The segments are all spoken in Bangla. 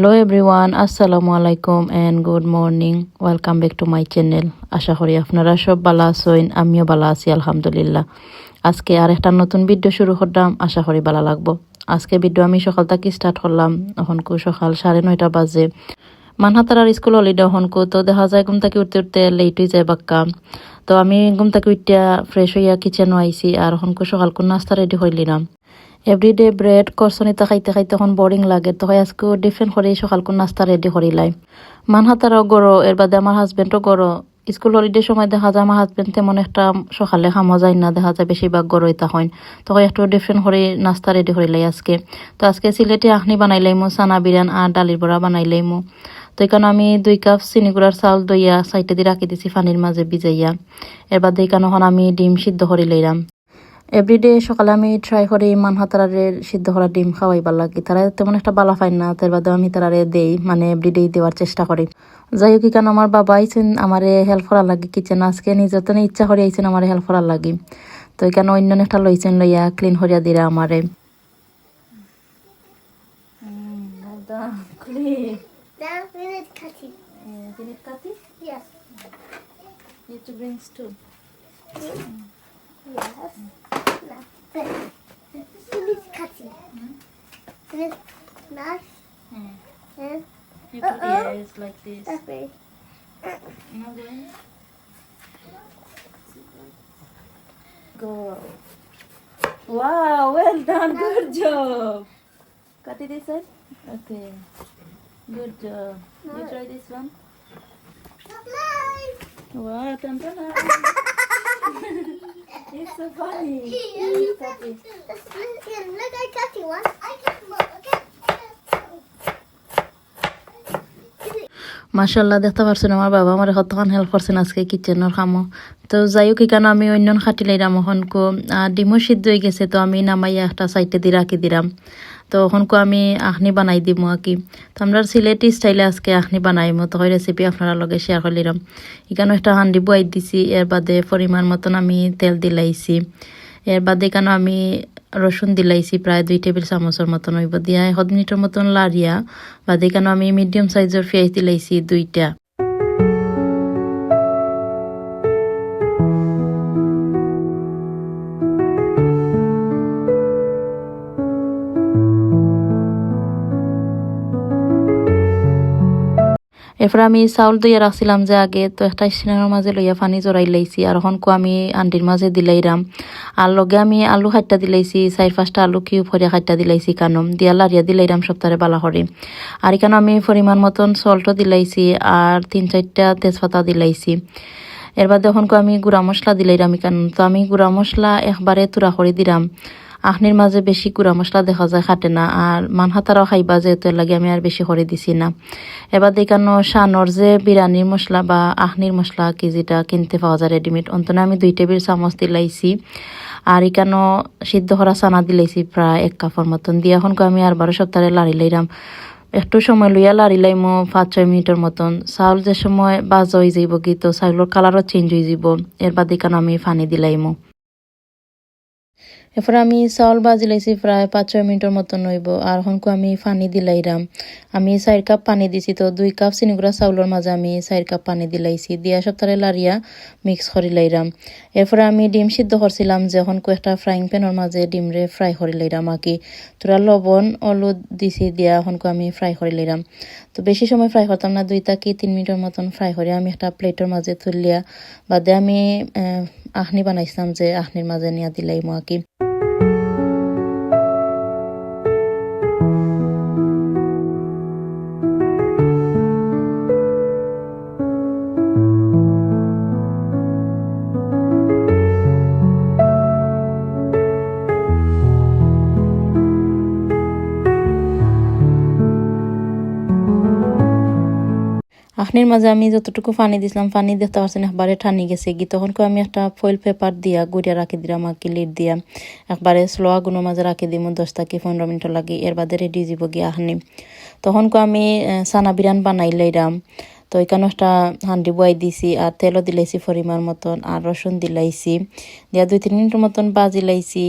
হ্যালো এভরিওয়ান আসসালামু আলাইকুম and good morning welcome back to my channel আশা করি আপনারা সব ভালো আছেন, আমিও ভালো আছি, আলহামদুলিল্লাহ। আজকে আর একটা নতুন ভিডিও শুরু করলাম, আশা করি ভালো লাগবো। আজকে ভিডিও আমি সকাল থেকে স্টার্ট করলাম কু সকাল সাড়ে নয়টা বাজে। মানহাতার স্কুল হলিডে কু, তো দেখা যায় ঘুম থেকে উঠতে উঠতে লেট হয়ে যায় বাক্কা তো আমি ঘুম থেকে উঠিয়া ফ্রেশ হইয়া কিচেনও আইছি, আর কু সকাল কোন নাস্তা রেডি হইলিলাম এভরিডে ব্রেড করছনিতা খাইতে খাইতে এখন বোরিং লাগে। তো আজকে ডিফারেন্ট করে সকাল কোন নাস্তা রেডি করিলাই মানহাতারাও গড়ো এর বাদে আমার হাজবেন্ডও গড়ো স্কুল হলিডে সময় দেখা যায় আমার হাজবেন্ড তেমন একটা সকালে খামো যায় না, দেখা যায় বেশিরভাগ গড়ই হয়। তখন একটু ডিফারেন্ট করে নাস্তা রেডি করিলাই আজকে। তো আজকে সিলেটে আখনি বানাইলাইমো সানা বিরিয়ান আর ডালির বড়া বানাইলাইমো তো এখানে আমি দুই কাপ চিনিগুড়ার চাউল দইয়া সাইটে দিয়ে রাখি দিছি পানির মাঝে ভিজাইয়া। এর বাদে এখানে আমি ডিম সিদ্ধ করে লইলাম এভরিডে সকালে আমি ট্রাই করি মানহাতারের সিদ্ধ করা ডিম খাওয়াইবার লাগি তারা তেমন একটা বালা পাই না তার বাদে আমি তারারে দেই মানে এভরিডে দেওয়ার চেষ্টা করি যাই হোক কেন আমার বাবা আইছেন আমার হেল্প করার লাগে কিচেন আজকে নিজের তো ইচ্ছা করে আইছেন আমার হেল্প করার লাগি তো এখানে অন্য একটা লইছেন লইয়া ক্লিন করিয়া দিরা আমারে Yes. Need to bring stool. Yes. ስሜት ካቲ ስሜት ናት You put your eyes like this. Okay. No way. Go. Wow, well done. Good job. Cut it this side? Okay. Good job. You try this one? Wow, Tantana. It's so funny. It's so funny. Look, I got you one. I got one. মাসাল্লাহ দেখতে পারছেন আমার বাবা আমার কতক্ষণ হেল্প করছেন আজকে কিচেনের কামও তো যাই হোক কেন আমি অন্য খাটি লাইলাম ওখনকো ডিমও সিদ্ধ হয়ে গেছে, তো আমি নামাইয়া একটা সাইডে দিয়ে রাখি দিলাম। তো ওখনকো আমি আখনি বানাই দিমো আর কি। তো আমরা সিলেটি স্টাইলে আজকে আখনি বানাইমো, তো রেসিপি আপনারা লগে শেয়ার করলিলাম এখানে একটা হান্ডি বয়াই দিছি, এর বাদে পরিমাণ মতন আমি তেল দিলাইছি। এর বাদে কেন আমি রসুন দিলাইছি, প্রায় দুই টেবিল চামচের মতন হইব। দিয়া এক মিনিটের মতন লারিয়া বাদে কেন আমি মিডিয়াম সাইজের পেঁয়াজ দিলাইছি, দুইটা। এরপর আমি চাউল দইয়া রাখছিলাম যে আগে, তো একটা স্টিনার মাঝে লইয়া পানি জড়াই লাইছি। আর এখন আমি আন্টির মাঝে দিলাইরাম। আর লগে আমি আলু খাইটা দিলাইছি চার পাঁচটা আলু কি ফরিয়া খাইটা দিলাইছি কানম। দিয়া লারিয়া দিলাইরাম সপ্তাহে বালা করে আর এখানে আমি পরিমাণ মতন সল্টও দিলাইছি আর তিন চারটা তেজপাতা দিলাইছি। এরবার যখন আমি গুঁড়া মশলা দিলাইরাম এখান। তো আমি গুঁড়া মশলা একবারে তুরা করে দিলাম আখনির মাঝে বেশি গুঁড়া মশলা দেখা যায়, খাটে না। আর মানহাতারাও খাইবা যেহেতু লাগে আমি আর বেশি করে দিছি না। এবার দেখানো শানর যে বিরিয়ানির মশলা বা আখনির মশলা কি যেটা কিনতে পাওয়া যায় রেডিমেড অন্তনে আমি দুই টেবিল চামচ দিলাইছি। আর এখানো সিদ্ধ করা চানা দিলাইছি প্রায় এক কাপের মতন। দিয়ে এখন আমি আর বারো সপ্তাহে লাড়ি লাইলাম একটু সময় লইয়া লাড়ি লাইমো পাঁচ ছয় মিনিটের মতন। চাউল যে সময় বাজ হয়ে যাইব কি তো চাউলের কালারও চেঞ্জ হয়ে যাব এর বাদ এখানে আমি পানি দিলাইমো। এরপর আমি চাউল বাজি লাইছি প্রায় পাঁচ ছয় মিনিটের মতন হইব। আর হনকু আমি পানি দিলাইরাম। আমি চার কাপ পানি দিছি তো দুই কাপ চিনিগুড়া চাউলের মাঝে আমি চার কাপ পানি দিলাইছি। দিয়া সপ্তাহে লারিয়া মিক্স করি লাইরাম এরপরে আমি ডিম সিদ্ধ করছিলাম যে হনকু একটা ফ্রাইং প্যানের মাঝে ডিম রে ফ্রাই করি লাইরাম আকি তোরা লবণ, হলুদ দিছি দিয়া হনকু আমি ফ্রাই করি লাইরাম তো বেশি সময় ফ্রাই করতাম না, দুই কি তিন মিনিটের মতন ফ্রাই করে আমি একটা প্লেটের মাঝে তুলিয়া বাদে আমি আখনি বানাইছিলাম যে আখনির মাঝে নিয়ে দিলাই আকি আখনির মাঝে আমি যতটুকু পানি দিছিলাম, পানি দেখতে পারছেন একবারে ঠানি গেছে। কি তখন আমি একটা ফয়েল পেপার দিয়া গুড়িয়া রাখি দিলাম আর লিড দিয়া। একবারে স্লো আগুনের মাঝে রাখি দিম, দশ থেকে পনেরো মিনিট লাগে, এর বাদে রেডি যাব গিয়ে আখনি তখন আমি সানা বিরান বানাই লাইরাম। তো এখানে একটা হান্ডি বয়াই দিছি আর তেলও দিলাইছি পরিমাণ মতন আর রসুন দিলাইছি। দিয়া দুই, তিন মিনিটের মতন বাজি লাইছি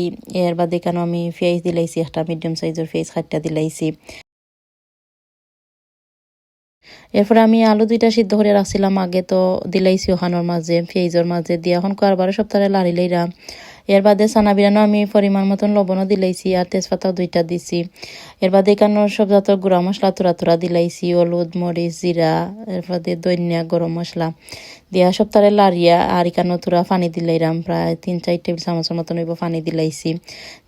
এর বাদে এখানে আমি পেঁয়াজ দিলাইছি, একটা মিডিয়াম সাইজের পেঁয়াজ খাটটা দিলাইছি। এরপরে আমি আলু দুইটা সিদ্ধ করে রাখছিলাম আগে, তো দিলাইছি ওখানোর মাঝে পেঁয়াজের মাঝে, দিয়ে এখন কারবারে সপ্তাহে লাড়ি লইরা। এর বাদে সানা বিরানো আমি পরিমাণ মতন লবণও দিলাইছি আর তেজপাতাও দুইটা দিছি। এর বাদে এখানে সব জাতের গুঁড়া মশলা তোরা তোরা দিলাইছি, হলুদ, মরিচ, জিরা, এর বাদে দৈন্যা গরম মশলা। দিয়া সপ্তাহে লাড়িয়া আর এখানে তোরা পানি দিলাইরাম, প্রায় তিন চার টেবিল চামচের মতন হইব পানি দিলাইছি।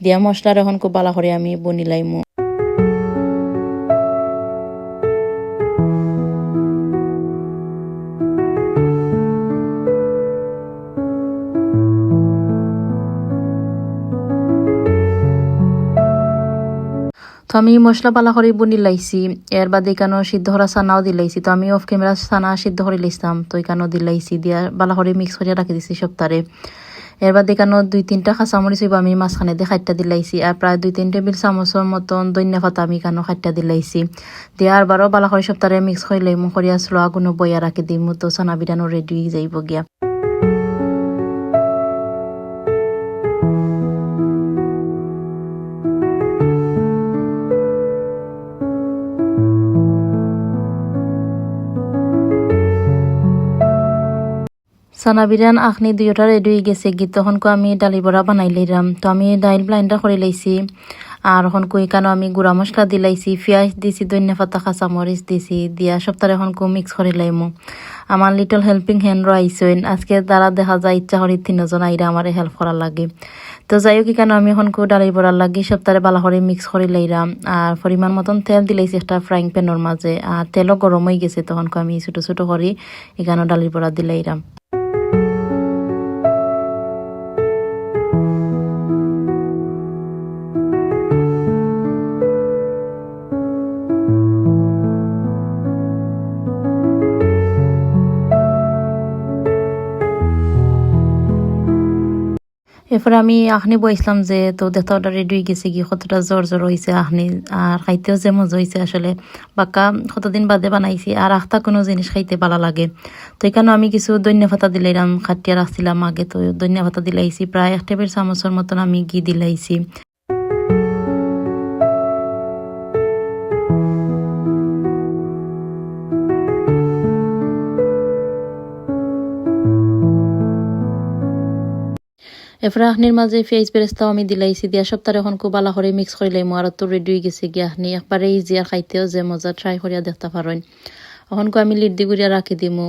দিয়া মশলার এখন খুব বালা করে আমি বনিলাইমু তো আমি মশলা পালা করে বনি লাইছি এর বাদে এখানেও সিদ্ধ করা চানাও দিলাইছি তো আমি অফ ক্যামেরা চানা সিদ্ধ করে লাইছিলাম, তো এখানেও দিলাইছি দিয়া বালা করে মিক্স করে রাখি দিছি সপ্তাহে এর বাদে এখানেও দুই তিনটা কাঁচামরিচ হইব আমি মাঝখানে দিয়ে খাইটা দিলাইছি আর প্রায় দুই তিন টেবিল চামচের মতন দৈন্য পাতা আমি এখানেও খাইটা দিলাইছি দিয়ে আর বারো বালা করে সপ্তাহে মিক্স করে লাইমু করিয়া স্লো আগুনো বইয়া রাখি দিমু, তো চানা বিরানো রেডি হয়ে যাইব গিয়া। চানা বিরিয়ান আখনি দুইটা রেডি হয়ে গেছে গীত তখন কো আমি ডালি বড়া বানাই লইলাম তো আমি ডাইল ব্লাইন্ডার করে লাইছি আর এখন কই কেন আমি গুড়া মশলা দিলাইছি পেঁয়াজ দিছি, ধনিয়া পাতা, কাঁচা মরিচ দিছি, দিয়া সপ্তাহে এখন কো মিক্স করে লাইমু। আমার লিটল হেল্পিং হ্যান্ড আইসইন আজকে তারা দেখা যায় ইচ্ছা করি তিনজন আইরা আমার হেল্প করার লাগে। তো যাই হোক কেন আমি এখন কো ডালি বড়ার লাগি সপ্তাহে বালা করে মিক্স করে লাইরাম আর পরিমাণ মতন তেল দিলাইছি একটা ফ্রাইং প্যানের মাঝে আর তেলও গরম হয়ে গেছে তখন আমি ছোটো ছোটো করে এখানে ডালি বড়া দিলাইরাম এরপরে আমি আখনি বইছিলাম যে তো দেখতে ওটা রেডি হয়ে গেছে কি? কতটা জ্বর জ্বর হয়েছে আখনি আর খাইতেও যে মজা হয়েছে আসলে। বাক্কা কতদিন বাদে বানাইছি, আর আখতা কোনো জিনিস খাইতে ভালো লাগে। তো এখানে আমি কিছু দৈন্য ভাতা দিলাইলাম, খাটিয়া রাখছিলাম আগে। তো দৈন্য ভাতা দিলাইছি, প্রায় এক টেবিল চামচের মতন আমি ঘি দিলাইছি। এরপরে নির্মাল মাঝে ফেস বেরেস্তাও আমি দিলাইছি দিয়া সপ্তাহে এখন খুব বালা করে মিক্স করে লাইমু আর তো রেডি গেছে গিয়া। নি একবারে ইজি খাইতেও যে মজা ট্রাই করিয়া দেখতে পারেন এখন আমি লিড দি করিয়া রাখি দিমু।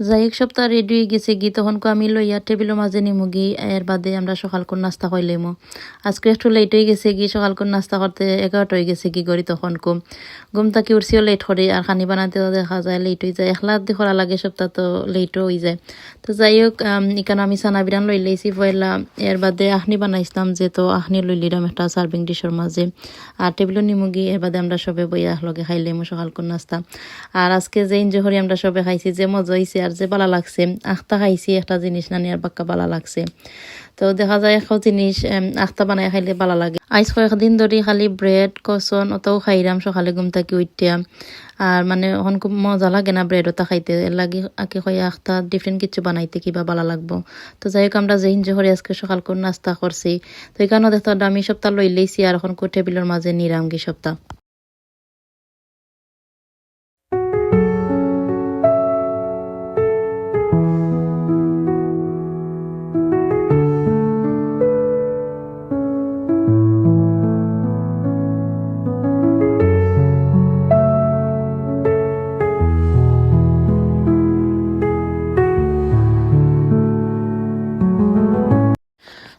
যাই এক সপ্তাহ রেডি হয়ে গেছে গি তখন আমি লইয়া টেবিলের মাঝে নিমু গি এর বাদে আমরা সকাল কোন নাস্তা খাইলামো আজকে একটু লেট হয়ে গেছে গি সকাল কোন নাস্তা করতে এগারোটা হয়ে গেছে কি করি তখন কম ঘুম থাকি উঠছিও লেট করে, আর খানি বানাতে দেখা যায় লেট হয়ে যায়। একলা দি করা লাগে, সপ্তাহ তো লেটও হয়ে যায়। তো যাই হোক এখানে আমি সানা বিরান লই লাইছি, পয়লা, এর বাদে আখনি বানাইছিলাম যে তো আখনি লই লিলাম একটা সার্ভিং ডিশের মাঝে। আর টেবিলও নিমুগি এর বাদে আমরা সবে বইয়া লগে খাইলাম সকাল কোন নাস্তা। আর আজকে যে করি, আমরা সবে খাইছি, যে মজা হয়েছে আর যে বালা লাগছে, আখতা খাইছি, একটা জিনিস নানি আর বাক্কা বালা লাগছে। তো দেখা যায় এখন জিনিস আখতা বানাই খাইলে বালা লাগে। আইস কয়েকদিন ধরে খালি ব্রেড, কচন, অতও খাইরাম, সকালে ঘুম থাকি উঠিয়া আর মানে এখন খুব মজা লাগে না ব্রেড ওটা খাইতে। এর লাগে আগে কয়ে আখতা ডিফারেন্ট কিছু বানাইতে কিবা বালা লাগবো। তো যাই হোক আমরা যে করি আজকে সকাল করে নাস্তা করছি। তো এখানেও দেখতে আমি সপ্তাহ লই লইছি আর এখন টেবিলের মাঝে নিরাম কি সপ্তাহ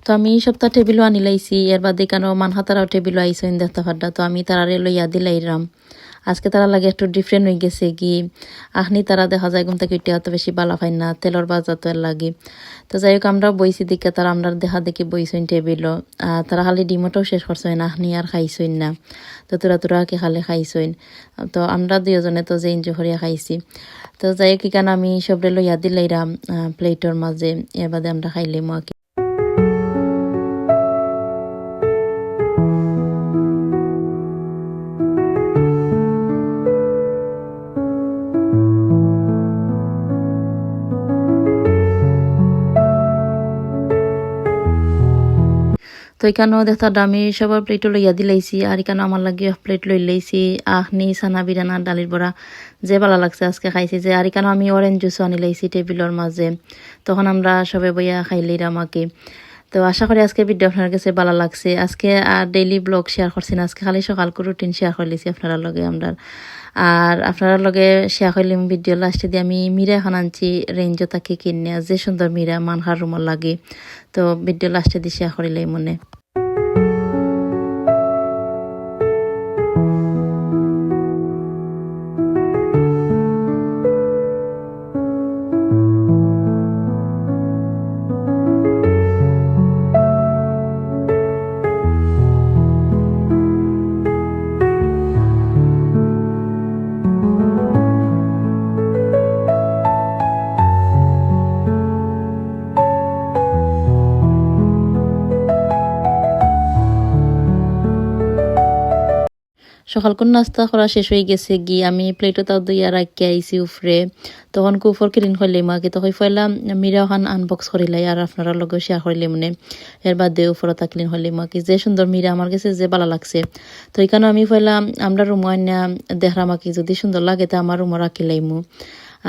তো আমি এই সপ্তাহ টেবিলও আনি লাইছি, এর বাদে কেন মানহাতারাও টেবিলও আইসেন দেখতে পারডা তো আমি তারারে লইয়া দিলাইরাম আজকে তারা লাগে একটু ডিফারেন্ট হয়ে গেছে কি আখনি তারা দেখা যায় ঘুম থেকে উঠে অত বেশি বালা পাই না, তেলর বাজার তো লাগে। তো যাই হোক আমরা বইছি দিকে তারা আমরা দেখা দেখি বইছেন টেবিলও আর তারা খালি ডিমটাও শেষ করছেন আখনি আর খাইছেন না। তো তোরা তোরা কি খালি খাইছেন তো আমরা দুজনে তো যে এনজয় করিয়া খাইছি। তো যাই হোক কেন আমি সবরে লইয়া দিলাইরাম প্লেটর মাঝে, এর বাদে আমরা খাইলাম আর এখানেও দেখা আমি সবার প্লেটও লইয়া দিলাইছি, আর এখানে আমার লাগে প্লেট লই লাইছি। আখনি সানা বিরানা ডালির বড়া, যে ভালো লাগছে আজকে খাইছি যে, আর এখানে আমি অরেঞ্জ জুসও আনি লাইছি টেবিলের মাঝে। তখন আমরা সবে বইয়া খাইলির আমাকে তো আশা করি আজকে ভিডিও আপনার কাছে ভালো লাগছে। আজকে আর ডেইলি ব্লগ শেয়ার করছি না, আজকে খালি সকাল করে রুটিন শেয়ার করে লিছি আপনারা লগে আমরা। আর আপনারা লগে শেয়ার করলাম ভিডিও লাস্টে দিয়ে আমি মিরা এখন আনছি রেঞ্জও তাকে কিনে যে সুন্দর মিরা, মানহার রুমর লাগে। তো ভিডিও লাস্টে দিয়ে শেয়ার করিলাই মনে। সকাল কোন নাস্তা করা শেষ হয়ে গেছে গিয়ে আমি প্লেটও তাও দুইয়া রাখি আইছি উফরে তখন কুফর কিরিন হইলে মাকে, তখন ফেলাম মিরা ওখান আনবক্স করিলাই আর আপনারা লগে শেয়ার করিলে মানে। এর বাদে উপরে তাকলিন হইলে মাকে। যে সুন্দর মিরা আমার কাছে যে ভালো লাগছে। তো এখানে আমি ফেলাম আমরা রুম আইনা দেখরা মাকে যদি সুন্দর লাগে তা আমার রুমও রাখিলাইমু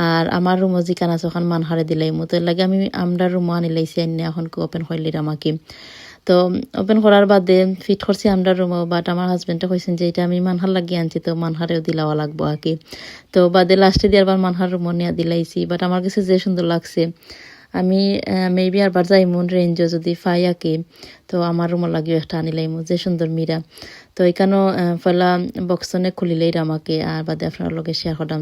আর আমার রুমও জিকান আছে ওখান মান হারে দিলাইমু তো এর লাগে আমি, আমরা রুমও আনি লাইছি আইনে, এখন ওপেন হইলির আমাকে তো ওপেন করার বাদে ফিট করছি আমরা রুমও বাট আমার হাজবেন্ডে কইছেন যে এটা আমি মানহার লাগিয়ে আনছি, তো মানহারেও দিলাওয়া লাগবো আর কি। তো বাদে লাস্টে দিয়ে আবার মানহার রুমও নিয়ে দিলাইছি বাট আমার কাছে যে সুন্দর লাগছে, আমি মেবি আরবার যাইমুন রেঞ্জও যদি ফাই আঁকি তো আমার রুমও লাগিও একটা আনিলাইমু, যে সুন্দর মিরা। তো এখানেও ফলা বক্সনে খুলিলেই আমাকে আর বাদে আপনার লগে শেয়ার করলাম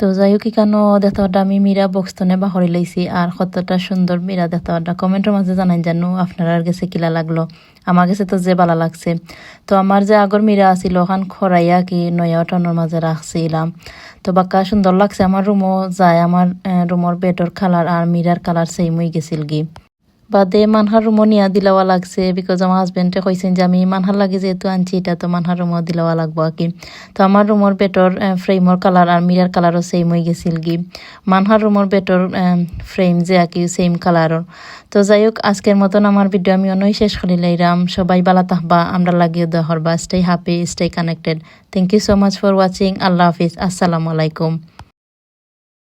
তো যাই হোক কেন দেখতে আমি মীরা বক্সতনে বাহরি লাইছি আর কতটা সুন্দর মীরা দেখতে কমেন্টের মাঝে জানাই জানো আপনার গেছে কিলা লাগল। আমার কাছে তো যে ভালো লাগছে। তো আমার যে আগর মীরা আছিল, ওখান খরাইয়া কি নয়া টনের মাঝে রাখছিলাম তো বাক্কা সুন্দর লাগছে আমার রুমও যায় আমার রুমর বেডর কালার আর মীরার কালার সেম হয়ে গেছিল কি। বাদে মানহার রুমও নিয়া দিলাওয়া লাগছে বিকজ আমার হাজবেন্ডে কইছেন যে আমি মানহার লাগে যেহেতু আনছি, এটা তো মানহার রুমও দিলাওয়া লাগবো আর কি। তো আমার রুমর বেটর ফ্রেমর কালার আর মিরার কালারও সেম হয়ে গেছিল কি মানহার রুমর বেটর ফ্রেম যে আর কি সেম কালারর তো যাই হোক, আজকের মতন আমার ভিডিও আমি অনই শেষ করি লাইরাম সবাই বালা তাহবা আমরা লাগিয়ে দেওয়া হরবা। Stay happy stay connected thank you so much for watching আল্লাহ হাফিজ। আসসালামু আলাইকুম।